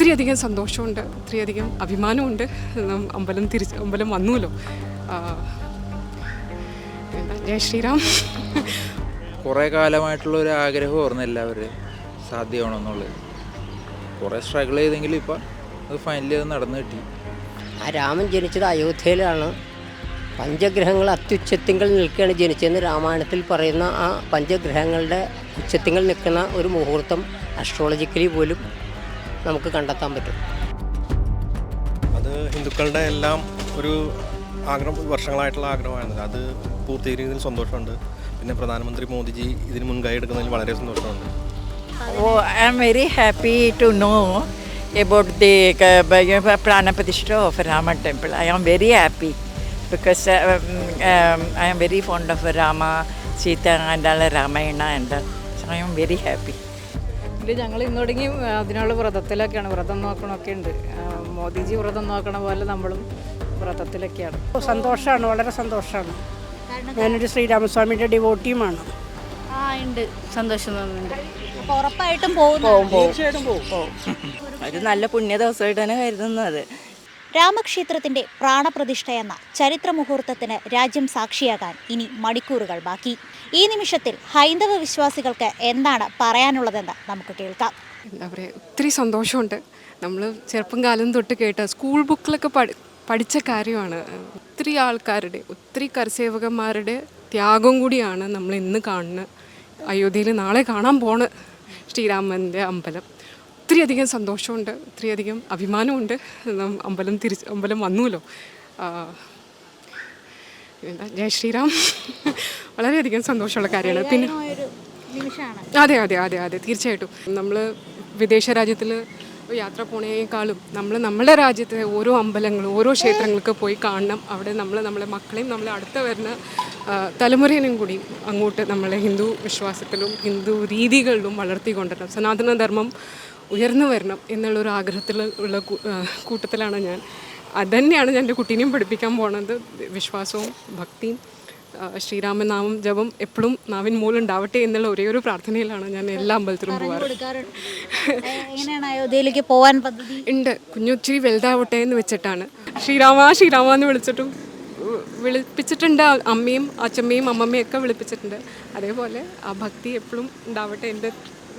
ഒത്തിരിയധികം സന്തോഷമുണ്ട് ഒത്തിരിയധികം അഭിമാനമുണ്ട്. അമ്പലം തിരിച്ച് അമ്പലം വന്നുല്ലോ ജയ ശ്രീറാം. കുറേ കാലമായിട്ടുള്ള ഒരു ആഗ്രഹം ഓർന്ന എല്ലാവരും സാധ്യമാണെന്നുള്ളത്. കുറേ സ്ട്രഗിൾ ചെയ്തെങ്കിലും ഇപ്പം അത് ഫൈനലി അത് നടന്നു കിട്ടി. ആ രാമൻ ജനിച്ചത് അയോധ്യയിലാണ്. പഞ്ചഗ്രഹങ്ങൾ അത്യുച്ചത്തിങ്കൾ നിൽക്കുകയാണ് ജനിച്ചതെന്ന് രാമായണത്തിൽ പറയുന്ന ആ പഞ്ചഗ്രഹങ്ങളുടെ ഉച്ചത്തിങ്കൾ നിൽക്കുന്ന ഒരു മുഹൂർത്തം അസ്ട്രോളജിക്കലി പോലും നമുക്ക് കണ്ടെത്താൻ പറ്റും. അത് ഹിന്ദുക്കളുടെ എല്ലാം ഒരു ആഗ്രഹം വർഷങ്ങളായിട്ടുള്ള ആഗ്രഹമാണ് അത് പൂർത്തീകരിക്കുന്നതിൽ സന്തോഷമുണ്ട്. പിന്നെ പ്രധാനമന്ത്രി മോദിജി ഇതിന് മുൻകൈ എടുക്കുന്നതിൽ വളരെ സന്തോഷമുണ്ട്. ഓ I am very happy to know about the Pranapratishtha of Rama temple. I am very happy because I am very fond of Rama Sita and all Ramayana and I am very happy. ഇത് ഞങ്ങൾ ഇന്ന് തുടങ്ങി അതിനുള്ള വ്രതത്തിലൊക്കെയാണ്. വ്രതം നോക്കണമൊക്കെ ഉണ്ട്. മോദിജി വ്രതം നോക്കണ പോലെ നമ്മളും വ്രതത്തിലൊക്കെയാണ്. സന്തോഷമാണ് വളരെ സന്തോഷമാണ് ഞാനൊരു ശ്രീരാമസ്വാമിയുടെ ഡിവോട്ടിയുമാണ് ആ ഉണ്ട്. സന്തോഷം തോന്നുന്നുണ്ട്. അപ്പോൾ ഉറപ്പായിട്ടും പോകുന്നു ഒരു നല്ല പുണ്യ ദിവസമായിട്ട് തന്നെ കരുതുന്നത് രാമക്ഷേത്രത്തിന്റെ പ്രാണപ്രതിഷ്ഠ എന്ന ചരിത്ര മുഹൂർത്തത്തിന് രാജ്യം സാക്ഷിയാകാൻ ഇനി മണിക്കൂറുകൾ ബാക്കി. ഈ നിമിഷത്തിൽ ഹൈന്ദവ വിശ്വാസികൾക്ക് എന്താണ് പറയാനുള്ളതെന്ന് നമുക്ക് കേൾക്കാം. എന്താ പറയുക ഒത്തിരി സന്തോഷമുണ്ട്. നമ്മൾ ചെറുപ്പം കാലം തൊട്ട് കേട്ട സ്കൂൾ ബുക്കിലൊക്കെ പഠി പഠിച്ച കാര്യമാണ്. ഒത്തിരി ആൾക്കാരുടെ ഒത്തിരി കരസേവകന്മാരുടെ ത്യാഗം കൂടിയാണ് നമ്മൾ ഇന്ന് കാണുന്നത്. അയോധ്യയിൽ നാളെ കാണാൻ പോണ്. ശ്രീരാമന്റെ അമ്പലം. ഒത്തിരിയധികം സന്തോഷമുണ്ട് ഒത്തിരിയധികം അഭിമാനമുണ്ട്. അമ്പലം തിരിച്ച് അമ്പലം വന്നുല്ലോ എന്താ? ജയ ശ്രീറാം. വളരെയധികം സന്തോഷമുള്ള കാര്യമാണ്. പിന്നെ അതെ അതെ അതെ അതെ തീർച്ചയായിട്ടും. നമ്മൾ വിദേശ രാജ്യത്തിൽ യാത്ര പോണേക്കാളും നമ്മൾ നമ്മുടെ രാജ്യത്തെ ഓരോ അമ്പലങ്ങളും ഓരോ ക്ഷേത്രങ്ങൾക്ക് പോയി കാണണം. അവിടെ നമ്മൾ നമ്മളെ മക്കളെയും നമ്മളെ അടുത്ത വരുന്ന തലമുറയിലും കൂടി അങ്ങോട്ട് നമ്മളെ ഹിന്ദു വിശ്വാസത്തിലും ഹിന്ദു രീതികളിലും വളർത്തിക്കൊണ്ടിരണം സനാതനധർമ്മം ഉയർന്നു വരണം എന്നുള്ളൊരു ആഗ്രഹത്തിൽ ഉള്ള കൂട്ടത്തിലാണ് ഞാൻ. അതുതന്നെയാണ് ഞാൻ എന്റെ കുട്ടീനെയും പഠിപ്പിക്കാൻ പോണത്. വിശ്വാസവും ഭക്തിയും ശ്രീരാമനാമം ജപം എപ്പോഴും നാവിൻ മൂലുണ്ടാവട്ടെ എന്നുള്ള ഒരേ ഒരു പ്രാർത്ഥനയിലാണ് ഞാൻ എല്ലാ അമ്പലത്തിലും പോകാറ് എങ്ങനെയാണ് അയോധ്യയിലേക്ക് പോകാൻ പദ്ധതി? ഉണ്ട്. കുഞ്ഞുച്ചിരി വലുതാവട്ടെ എന്ന് വെച്ചിട്ടാണ്. ശ്രീരാമ ശ്രീരാമ എന്ന് വിളിച്ചിട്ടും വിളിപ്പിച്ചിട്ടുണ്ട്. അമ്മയും അച്ഛമ്മയും അമ്മമ്മയും ഒക്കെ വിളിപ്പിച്ചിട്ടുണ്ട്. അതേപോലെ ആ ഭക്തി എപ്പോഴും ഉണ്ടാവട്ടെ എന്റെ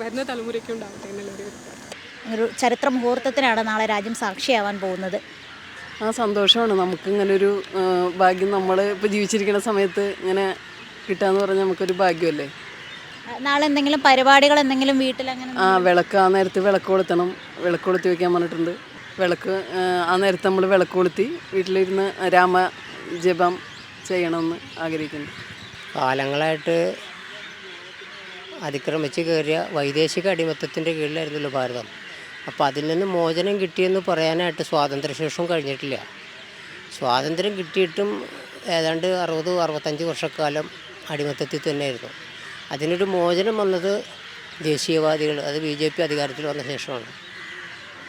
വരുന്ന തലമുറയ്ക്കും ഉണ്ടാവട്ടെ എന്നുള്ളൊരു. ഒരു ചരിത്ര മുഹൂർത്തത്തിനാണ് നാളെ രാജ്യം സാക്ഷിയാവാൻ പോകുന്നത്. ആ സന്തോഷമാണ്. നമുക്ക് ഇങ്ങനെ ഒരു ഭാഗ്യം നമ്മൾ ഇപ്പോൾ ജീവിച്ചിരിക്കുന്ന സമയത്ത് ഇങ്ങനെ കിട്ടാന്ന് പറഞ്ഞാൽ നമുക്കൊരു ഭാഗ്യമല്ലേ? നാളെ എന്തെങ്കിലും പരിപാടികൾ എന്തെങ്കിലും വീട്ടിൽ അങ്ങനെ ആ വിളക്ക് ആ നേരത്ത് വിളക്ക് കൊളുത്തണം. വിളക്ക് കൊളുത്തി വെക്കാൻ പറഞ്ഞിട്ടുണ്ട്. വിളക്ക് ആ, ആ നേരത്ത് നമ്മൾ വിളക്ക് കൊളുത്തി വീട്ടിലിരുന്ന് രാമ ജപം ചെയ്യണമെന്ന് ആഗ്രഹിക്കുന്നു. കാലങ്ങളായിട്ട് അതിക്രമിച്ച് കയറിയ വൈദേശിക അടിമത്തത്തിന്റെ കീഴിലായിരുന്നല്ലോ ഭാരതം. അപ്പോൾ അതിൽ നിന്ന് മോചനം കിട്ടിയെന്ന് പറയാനായിട്ട് സ്വാതന്ത്ര്യശേഷം കഴിഞ്ഞിട്ടില്ല. സ്വാതന്ത്ര്യം കിട്ടിയിട്ടും ഏതാണ്ട് അറുപത് അറുപത്തഞ്ച് വർഷക്കാലം അടിമത്തത്തിൽ തന്നെയായിരുന്നു. അതിനൊരു മോചനം വന്നത് ദേശീയവാദികൾ അത് ബി ജെ പി അധികാരത്തിൽ വന്ന ശേഷമാണ്.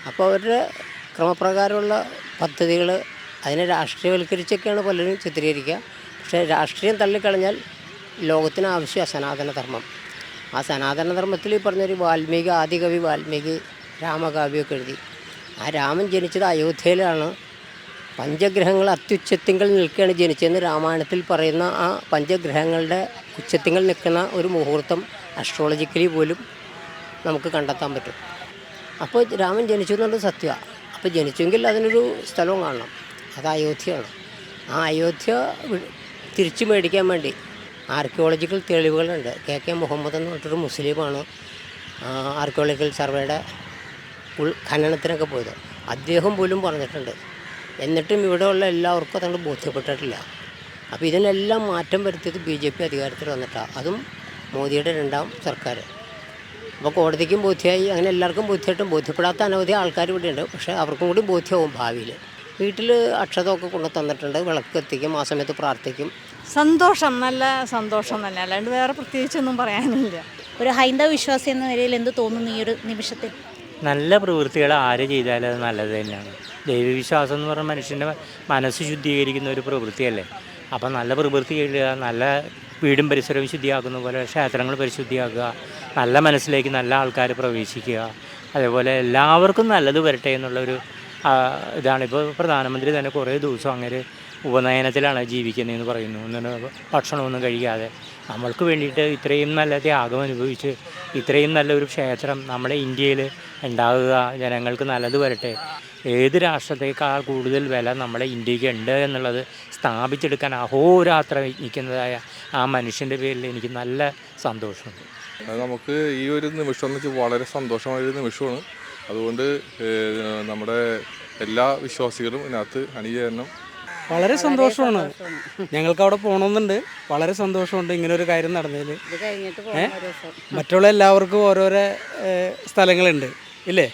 അപ്പോൾ അവരുടെ ക്രമപ്രകാരമുള്ള പദ്ധതികൾ അതിനെ രാഷ്ട്രീയവൽക്കരിച്ചൊക്കെയാണ് പലരും ചിത്രീകരിക്കുക. പക്ഷേ രാഷ്ട്രീയം തള്ളിക്കളഞ്ഞാൽ ലോകത്തിന് ആവശ്യം സനാതനധർമ്മം. ആ സനാതനധർമ്മത്തിൽ ഈ പറഞ്ഞൊരു വാൽമീകി ആദികവി വാൽമീകി രാമകാവ്യമൊക്കെ എഴുതി. ആ രാമൻ ജനിച്ചത് അയോധ്യയിലാണ്. പഞ്ചഗ്രഹങ്ങൾ അത്യുച്ചത്തിങ്കൾ നിൽക്കുകയാണ് ജനിച്ചതെന്ന് രാമായണത്തിൽ പറയുന്ന ആ പഞ്ചഗ്രഹങ്ങളുടെ ഉച്ചത്തിങ്കൾ നിൽക്കുന്ന ഒരു മുഹൂർത്തം അസ്ട്രോളജിക്കലി പോലും നമുക്ക് കണ്ടെത്താൻ പറ്റും. അപ്പോൾ രാമൻ ജനിച്ചു എന്നുള്ളത് സത്യമാണ് അപ്പോൾ ജനിച്ചെങ്കിൽ അതിനൊരു സ്ഥലവും കാണണം. അത് അയോധ്യയാണ്. ആ അയോധ്യ തിരിച്ചു മേടിക്കാൻ വേണ്ടി ആർക്കിയോളജിക്കൽ തെളിവുകളുണ്ട്. കെ കെ മുഹമ്മദ് എന്ന് പറഞ്ഞിട്ടൊരു മുസ്ലിമാണ്. ആർക്കിയോളജിക്കൽ സർവേയുടെ ഉൾ ഖനനത്തിനൊക്കെ പോയത്. അദ്ദേഹം പോലും പറഞ്ഞിട്ടുണ്ട്. എന്നിട്ടും ഇവിടെയുള്ള എല്ലാവർക്കും അതുകൊണ്ട് ബോധ്യപ്പെട്ടിട്ടില്ല. അപ്പോൾ ഇതിനെല്ലാം മാറ്റം വരുത്തിയത് ബി ജെ പി അധികാരത്തിൽ വന്നിട്ടാണ് അതും മോദിയുടെ രണ്ടാം സർക്കാർ. അപ്പോൾ കോടതിക്കും ബോധ്യമായി. അങ്ങനെ എല്ലാവർക്കും ബോധ്യമായിട്ടും ബോധ്യപ്പെടാത്ത അനവധി ആൾക്കാർ ഇവിടെയുണ്ട്. പക്ഷേ അവർക്കും കൂടി ബോധ്യമാവും ഭാവിയിൽ. വീട്ടിൽ അക്ഷതമൊക്കെ കൊണ്ടു തന്നിട്ടുണ്ട്. വിളക്ക് എത്തിക്കും ആ സമയത്ത് പ്രാർത്ഥിക്കും. സന്തോഷം. നല്ല സന്തോഷം തന്നെ. അല്ലാണ്ട് വേറെ പ്രത്യേകിച്ചൊന്നും പറയാനില്ല. ഒരു ഹൈന്ദവ വിശ്വാസി എന്ന നിലയിൽ എന്ത് തോന്നുന്നു ഈ ഒരു നിമിഷത്തിൽ? നല്ല പ്രവൃത്തികൾ ആര് ചെയ്താലും അത് നല്ലത് തന്നെയാണ്. ദൈവവിശ്വാസം എന്ന് പറഞ്ഞാൽ മനുഷ്യന്റെ മനസ്സ് ശുദ്ധീകരിക്കുന്ന ഒരു പ്രവൃത്തിയല്ലേ? അപ്പം നല്ല പ്രവൃത്തി ചെയ്യുക നല്ല വീടും പരിസരവും ശുദ്ധിയാക്കുന്ന പോലെ ക്ഷേത്രങ്ങൾ പരിശുദ്ധിയാക്കുക നല്ല മനസ്സിലേക്ക് നല്ല ആൾക്കാർ പ്രവേശിക്കുക അതേപോലെ എല്ലാവർക്കും നല്ലത് വരട്ടെ എന്നുള്ളൊരു ഇതാണ്. ഇപ്പോൾ പ്രധാനമന്ത്രി തന്നെ കുറേ ദിവസം അങ്ങനെ ഉപനയനത്തിലാണ് ജീവിക്കുന്നതെന്ന് പറയുന്നു. എന്നിട്ട് ഭക്ഷണമൊന്നും കഴിക്കാതെ. നമ്മൾക്ക് വേണ്ടിയിട്ട് ഇത്രയും നല്ല ത്യാഗം അനുഭവിച്ച് ഇത്രയും നല്ലൊരു ക്ഷേത്രം നമ്മുടെ ഇന്ത്യയിൽ ഉണ്ടാകുക ജനങ്ങൾക്ക് നല്ലത് വരട്ടെ. ഏത് രാഷ്ട്രത്തേക്കാൾ കൂടുതൽ വില നമ്മുടെ ഇന്ത്യയ്ക്ക് ഉണ്ട് എന്നുള്ളത് സ്ഥാപിച്ചെടുക്കാൻ അഹോരാത്രം യത്നിക്കുന്നതായ ആ മനുഷ്യന്റെ പേരിൽ എനിക്ക് നല്ല സന്തോഷമുണ്ട്. നമുക്ക് ഈ ഒരു നിമിഷം എന്ന് വെച്ചാൽ വളരെ സന്തോഷമായൊരു നിമിഷമാണ്. അതുകൊണ്ട് നമ്മുടെ എല്ലാ വിശ്വാസികളും ഇതിനകത്ത് അണിചേരണം. വളരെ സന്തോഷമാണ്. ഞങ്ങൾക്ക് അവിടെ പോകണമെന്നുണ്ട് വളരെ സന്തോഷമുണ്ട് ഇങ്ങനെ ഒരു കാര്യം നടന്നതിൽ? മറ്റുള്ള എല്ലാവർക്കും ഓരോരോ സ്ഥലങ്ങളുണ്ട്. ഇല്ലേ?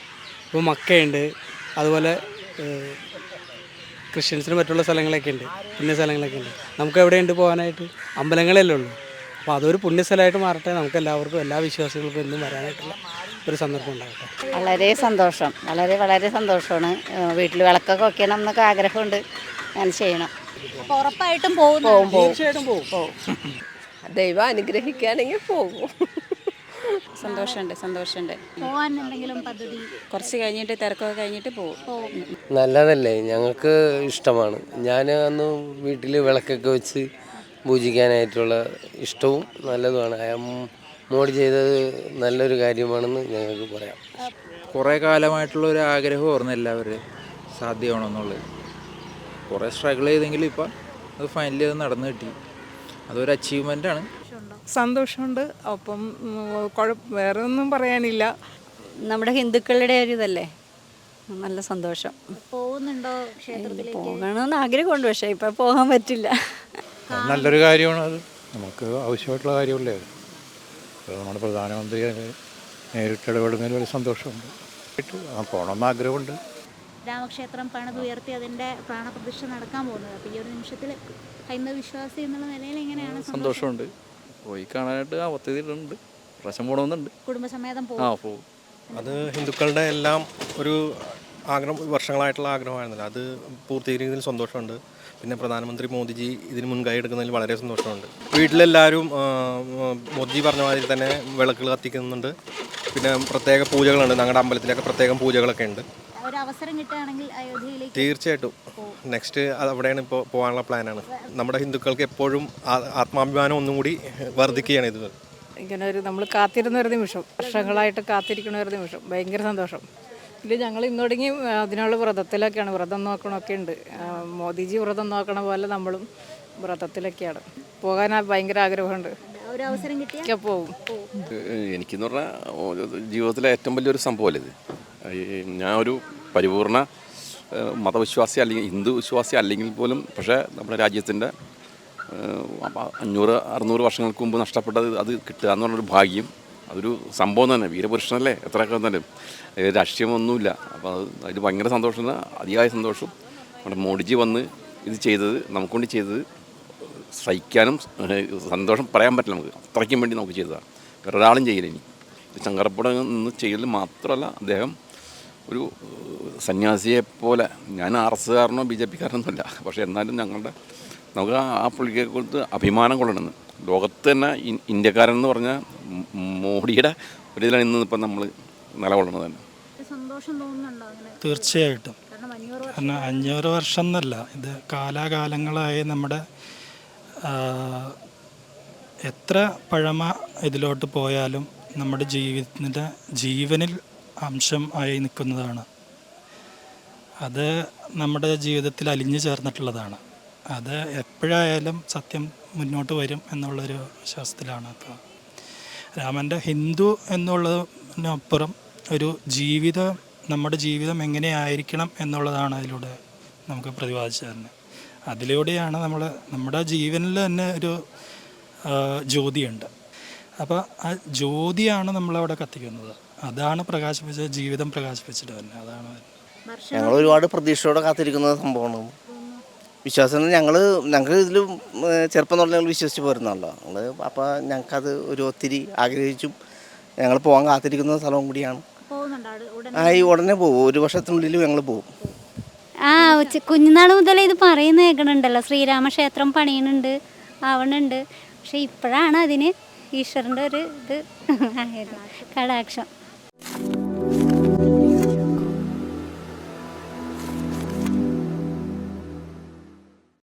ഇപ്പോൾ മക്കയുണ്ട്. അതുപോലെ ക്രിസ്ത്യൻസിന് മറ്റുള്ള സ്ഥലങ്ങളൊക്കെ ഉണ്ട് പുണ്യ സ്ഥലങ്ങളൊക്കെ ഉണ്ട് നമുക്ക് എവിടെയുണ്ട് പോകാനായിട്ട്? അമ്പലങ്ങളല്ലേ ഉള്ളൂ. അപ്പോൾ അതൊരു പുണ്യസ്ഥലമായിട്ട് മാറട്ടെ. നമുക്ക് എല്ലാവർക്കും എല്ലാ വിശ്വാസികൾക്കും എന്നും വരാനായിട്ടുള്ള ഒരു സന്ദർഭം ഉണ്ടാകട്ടെ. വളരെ സന്തോഷം. വളരെ വളരെ സന്തോഷമാണ്. വീട്ടിൽ വിളക്കൊക്കെ വെക്കണം എന്നൊക്കെ ആഗ്രഹമുണ്ട്. ഞാൻ ചെയ്യണം. അപ്പോൾ ഉറപ്പായിട്ടും പോകും തീർച്ചയായിട്ടും പോകും. ദൈവം അനുഗ്രഹിക്കുകയാണെങ്കിൽ പോകും. സന്തോഷമുണ്ട് സന്തോഷമുണ്ട്. പോകാൻ എന്തെങ്കിലും പദ്ധതി? കുറച്ച് കഴിഞ്ഞിട്ട് തിരക്കൊക്കെ കഴിഞ്ഞിട്ട് പോകും. നല്ലതല്ലേ ഞങ്ങൾക്ക് ഇഷ്ടമാണ്. ഞാൻ അന്ന് വീട്ടിൽ വിളക്കൊക്കെ വെച്ച് പൂജിക്കാനായിട്ടുള്ള ഇഷ്ടവും നല്ലതുമാണ്. മോഡി ചെയ്തത് നല്ലൊരു കാര്യമാണെന്ന് ഞങ്ങൾക്ക് പറയാം. കുറേ കാലമായിട്ടുള്ള ഒരു ആഗ്രഹം ഓർമ്മ എല്ലാവരും സാധ്യമാണെന്നുള്ളത് കുറേ സ്ട്രഗിൾ ചെയ്തെങ്കിലും ഇപ്പം അത് ഫൈനലി അത് നടന്നു കിട്ടി. അതൊരു അച്ചീവ്മെന്റ് ആണ്. സന്തോഷമുണ്ട്. അപ്പം വേറെ ഒന്നും പറയാനില്ല. നമ്മുടെ ഹിന്ദുക്കളുടെ ഒരു ഇതല്ലേ? നല്ല സന്തോഷം. പോകുന്നുണ്ടോ ക്ഷേത്രത്തിലേക്ക്? പോകണമെന്ന് ആഗ്രഹമുണ്ട് പക്ഷേ ഇപ്പം പോകാൻ പറ്റില്ല. നല്ലൊരു കാര്യമാണ് അത്. നമുക്ക് ആവശ്യമായിട്ടുള്ള കാര്യമല്ലേ അത്? അത് നമ്മുടെ പ്രധാനമന്ത്രി നേരിട്ട് ഇടപെടുന്നതിൽ ഒരു സന്തോഷമുണ്ട്. പോകണമെന്ന് ആഗ്രഹമുണ്ട്. രാമക്ഷേത്രം പണിതുയർത്തി അതിന്റെ പ്രാണപ്രതിഷ്ഠ നടക്കാൻ പോകുന്നത്. അപ്പോൾ ഈ ഒരു നിമിഷത്തിൽ ഹൈന്ദവ വിശ്വാസി എന്നുള്ള നിലയിൽ എങ്ങനെയാണ് സന്തോഷമുണ്ട്. പോയി കാണാനായിട്ട് ആ പദ്ധതിയിലുണ്ട് പ്രാവശ്യം പോകണമെന്നുണ്ട് കുടുംബസമേതം ആ പോകും പോകും അത് ഹിന്ദുക്കളുടെ എല്ലാം ഒരു ആഗ്രഹം വർഷങ്ങളായിട്ടുള്ള ആഗ്രഹമായിരുന്നല്ലോ. അത് പൂർത്തീകരിക്കുന്നതിൽ സന്തോഷമുണ്ട്. പിന്നെ പ്രധാനമന്ത്രി മോദിജി ഇതിന് മുൻകൈ എടുക്കുന്നതിൽ വളരെ സന്തോഷമുണ്ട്. വീട്ടിലെല്ലാവരും മോദിജി പറഞ്ഞ മാതിരി തന്നെ വിളക്കുകൾ കത്തിക്കുന്നുണ്ട്. പിന്നെ പ്രത്യേക പൂജകളുണ്ട്. ഞങ്ങളുടെ അമ്പലത്തിലൊക്കെ പ്രത്യേകം പൂജകളൊക്കെ ഉണ്ട്. അവസരം കിട്ടുകയാണെങ്കിൽ അയോധ്യയിലേക്ക് തീർച്ചയായിട്ടും. നെക്സ്റ്റ് അവിടെയാണ് ഇപ്പോൾ പോകാനുള്ള പ്ലാനാണ്. നമ്മുടെ ഹിന്ദുക്കൾക്ക് എപ്പോഴും ആത്മാഭിമാനം ഒന്നും കൂടി വർദ്ധിക്കുകയാണ് ഇത്. ഇങ്ങനെ ഒരു നമ്മൾ കാത്തിരുന്ന ഒരു നിമിഷം വർഷങ്ങളായിട്ട് കാത്തിരിക്കുന്ന ഒരു നിമിഷം ഭയങ്കര സന്തോഷം. ഇതിൽ ഞങ്ങൾ ഇന്നൊടുങ്ങി അതിനുള്ള വ്രതത്തിലൊക്കെയാണ്. വ്രതം നോക്കണമൊക്കെ ഉണ്ട്. മോദിജി വ്രതം നോക്കണ പോലെ നമ്മളും വ്രതത്തിലൊക്കെയാണ്. പോകാൻ ഭയങ്കര ആഗ്രഹമുണ്ട്. ഒരു അവസരം കിട്ടിയാൽ പോകും. എനിക്കെന്ന് പറഞ്ഞാൽ ജീവിതത്തിലെ ഏറ്റവും വലിയൊരു സംഭവമല്ലേ ഇത്? ഞാൻ ഒരു പരിപൂർണ മതവിശ്വാസി അല്ലെങ്കിൽ ഹിന്ദു വിശ്വാസി അല്ലെങ്കിൽ പോലും പക്ഷേ നമ്മുടെ രാജ്യത്തിന്റെ അഞ്ഞൂറ് അറുന്നൂറ് വർഷങ്ങൾക്ക് മുമ്പ് നഷ്ടപ്പെട്ടത് അത് കിട്ടുക എന്ന് പറഞ്ഞൊരു ഭാഗ്യം അതൊരു സംഭവം തന്നെ വീരപുരുഷനല്ലേ? എത്രയൊക്കെ ഏഹ്, രാഷ്ട്രീയമൊന്നുമില്ല. അപ്പോൾ അത് അതിൽ ഭയങ്കര സന്തോഷം അതിയായ സന്തോഷം. നമ്മുടെ മോഡിജി വന്ന് ഇത് ചെയ്തത് നമുക്ക് വേണ്ടി ചെയ്തത് സഹിക്കാനും സന്തോഷം പറയാൻ പറ്റില്ല നമുക്ക്. അത്രയ്ക്കും വേണ്ടി നമുക്ക് ചെയ്തതാണ്. വേറെ ഒരാളും ചെയ്യില്ല ഇനി. ചങ്കരപ്പുഴ നിന്ന് ചെയ്യൽ മാത്രമല്ല അദ്ദേഹം ഒരു സന്യാസിയെ പോലെ. ഞാൻ ആർ എസ് കാരനോ ബി ജെ പിക്കാരനൊന്നുമല്ല. പക്ഷേ എന്നാലും ഞങ്ങളുടെ നമുക്ക് ആ- പുള്ളിക്കെ പുള്ളിയെ കൊടുത്ത് അഭിമാനം കൊള്ളണമെന്ന്. ലോകത്ത് തന്നെ ഇന്ത്യക്കാരൻ എന്ന് പറഞ്ഞാൽ മോഡിയുടെ ഒരു ഇതിലാണ് ഇന്ന് ഇപ്പം നമ്മൾ നിലകൊള്ളുന്നത് തന്നെ. സന്തോഷം തോന്നുന്നുണ്ടോ അങ്ങനെ? തീർച്ചയായിട്ടും. കാരണം അഞ്ഞൂറ് വർഷം എന്നല്ല ഇത് കാലാകാലങ്ങളായി നമ്മുടെ എത്ര പഴമ ഇതിലോട്ട് പോയാലും നമ്മുടെ ജീവിതത്തിന്റെ ജീവനിൽ അംശം ആയി നിൽക്കുന്നതാണ്. അത് നമ്മുടെ ജീവിതത്തിൽ അലിഞ്ഞു ചേർന്നിട്ടുള്ളതാണ്. അത് എപ്പോഴായാലും സത്യം മുന്നോട്ട് വരും എന്നുള്ളൊരു വിശ്വാസത്തിലാണ് അപ്പോൾ രാമന്റെ ഹിന്ദു എന്നുള്ളതിനപ്പുറം ഒരു ജീവിതം നമ്മുടെ ജീവിതം എങ്ങനെയായിരിക്കണം എന്നുള്ളതാണ് അതിലൂടെ നമുക്ക് പ്രതിപാദിച്ചു തരുന്നത്. അതിലൂടെയാണ് നമ്മൾ നമ്മുടെ ജീവനിൽ തന്നെ ഒരു ജ്യോതിയുണ്ട്. അപ്പോൾ ആ ജ്യോതിയാണ് നമ്മളവിടെ കത്തിക്കുന്നത്. അതാണ് പ്രകാശിപ്പിച്ച ജീവിതം പ്രകാശിപ്പിച്ചിട്ട് തന്നെ. അതാണ് ഞങ്ങൾ ഒരുപാട് പ്രതീക്ഷയോടെ കാത്തിരിക്കുന്ന സംഭവമാണ്. വിശ്വാസം ഞങ്ങൾ ഞങ്ങൾ ഇതിൽ ചെറുപ്പം തൊട്ട് ഞങ്ങൾ വിശ്വസിച്ച് പോരുന്നല്ലോ ഞങ്ങൾ അപ്പോൾ ഞങ്ങൾക്കത് ഒരു ഒത്തിരി ആഗ്രഹിച്ചും ഞങ്ങൾ പോകാൻ കാത്തിരിക്കുന്ന സ്ഥലവും കൂടിയാണ്. ആ ഈ ഉടനെ പോകും. ഒരു വർഷത്തിനുള്ളിൽ ഞങ്ങൾ പോകും. ആ കുഞ്ഞുനാൾ മുതലേ ഇത് പറയുന്ന കേൾക്കണുണ്ടല്ലോ. ശ്രീരാമക്ഷേത്രം പണിയുന്നുണ്ട് ആവണുണ്ട്. പക്ഷെ ഇപ്പോഴാണ് അതിന് ഈശ്വരന്റെ ഒരു ഇത് ആയത് കടാക്ഷം.